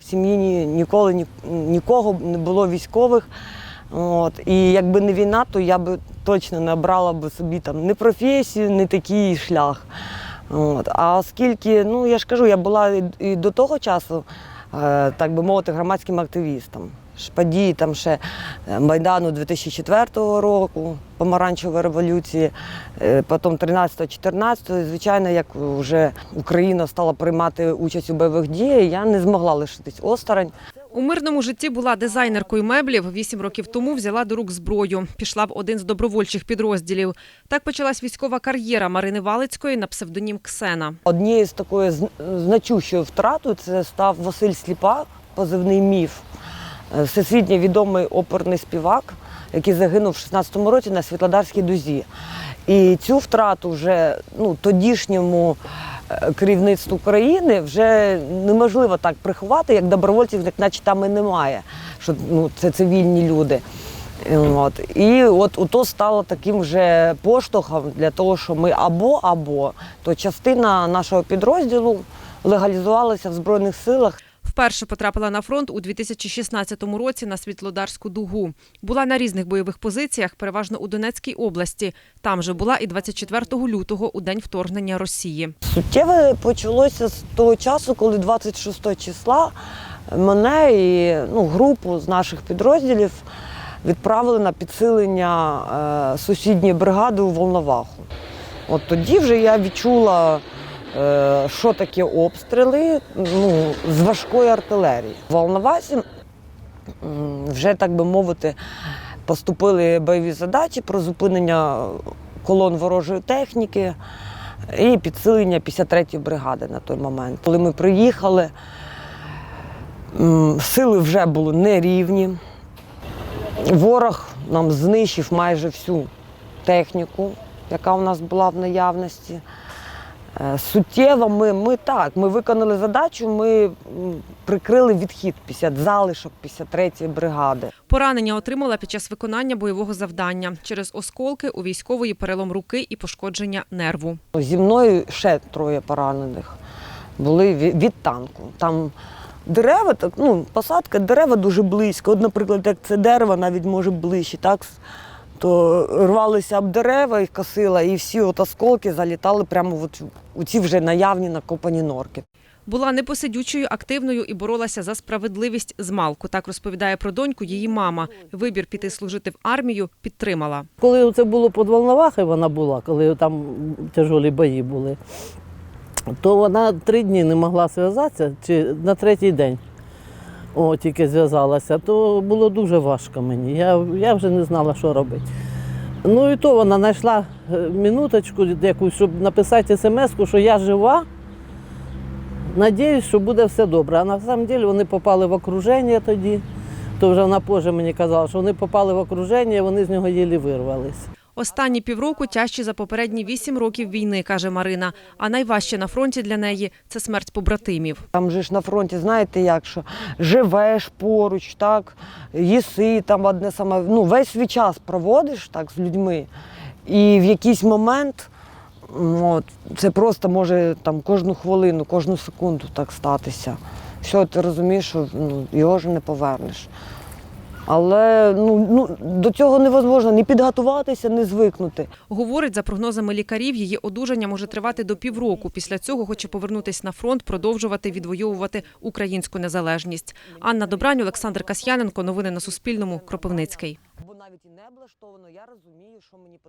В сім'ї ні, ніколи ні, нікого не було військових. От. І якби не війна, то я би точно не обрала б собі там не професію, не такий шлях. От. А оскільки, ну я ж кажу, я була і, до того часу, е, так би мовити, громадським активістом. Події там ще е, Майдану 2004 року, помаранчевої революції, е, потім 13-14, звичайно, як вже Україна стала приймати участь у бойових діях, я не змогла лишитись осторонь. У мирному житті була дизайнеркою меблів. Вісім років тому взяла до рук зброю. Пішла в один з добровольчих підрозділів. Так почалась військова кар'єра Марини Валицької на псевдонім Ксена. Однією з такою зн- значущою втратою це став Василь Сліпак, позивний міф, всесвітньо відомий оперний співак, який загинув в 16-му році на Світлодарській дузі. І цю втрату вже ну, тодішньому е, керівництву країни вже неможливо так приховати, як добровольців, як наче там і немає. Що ну, це цивільні люди. От. І от ото стало таким вже поштовхом для того, що ми або або то частина нашого підрозділу легалізувалася в Збройних силах. Вперше потрапила на фронт у 2016 році на Світлодарську дугу. Була на різних бойових позиціях, переважно у Донецькій області. Там же була і 24 лютого у день вторгнення Росії. Суттєве почалося з того часу, коли 26 числа мене і ну, групу з наших підрозділів відправили на підсилення е, сусідньої бригади у Волноваху. От тоді вже я відчула, що таке обстріли ну, з важкої артилерії. В Волновасі вже, так би мовити, поступили бойові задачі про зупинення колон ворожої техніки і підсилення 53-ї бригади на той момент. Коли ми приїхали, сили вже були нерівні. Ворог нам знищив майже всю техніку, яка у нас була в наявності. Е, Суттєво ми, ми так, ми виконали задачу, ми прикрили відхід 50, залишок 53-ї бригади. Поранення отримала під час виконання бойового завдання через осколки у військової перелом руки і пошкодження нерву. Зі мною ще троє поранених були ві- від танку. Там дерева, так, ну, посадка, дерева дуже близько. От, наприклад, як це дерево навіть може ближче, так, то рвалися об дерева, їх косила, і всі от осколки залітали прямо от у ці вже наявні накопані норки. Була непосидючою, активною і боролася за справедливість з малку. Так розповідає про доньку її мама. Вибір піти служити в армію підтримала. Коли це було під Волновахою, вона була, коли там тяжолі бої були, то вона три дні не могла зв'язатися, чи на третій день о, тільки зв'язалася, то було дуже важко мені. Я, я вже не знала, що робити. Ну і то вона знайшла е, минуточку якусь, щоб написати смс-ку, що я жива. Надіюсь, що буде все добре. А на самом деле вони попали в окруження тоді. То вже вона позже мені казала, що вони попали в окруження, і вони з нього єлі вирвались. Останні півроку тяжчі за попередні вісім років війни, каже Марина. А найважче на фронті для неї це смерть побратимів. Там же ж на фронті, знаєте, як що живеш поруч, так, їси там одне саме, ну, весь свій час проводиш так з людьми. І в якийсь момент от, це просто може там кожну хвилину, кожну секунду так статися. Все, ти розумієш, що ну, його вже не повернеш. Але ну, ну, до цього невозможно ні підготуватися, ні звикнути. Говорить, за прогнозами лікарів, її одужання може тривати до півроку. Після цього хоче повернутись на фронт, продовжувати відвоювати українську незалежність. Анна Добрань, Олександр Касьяненко. Новини на Суспільному. Кропивницький. Бо навіть і не облаштовано, я розумію, що мені потрібно.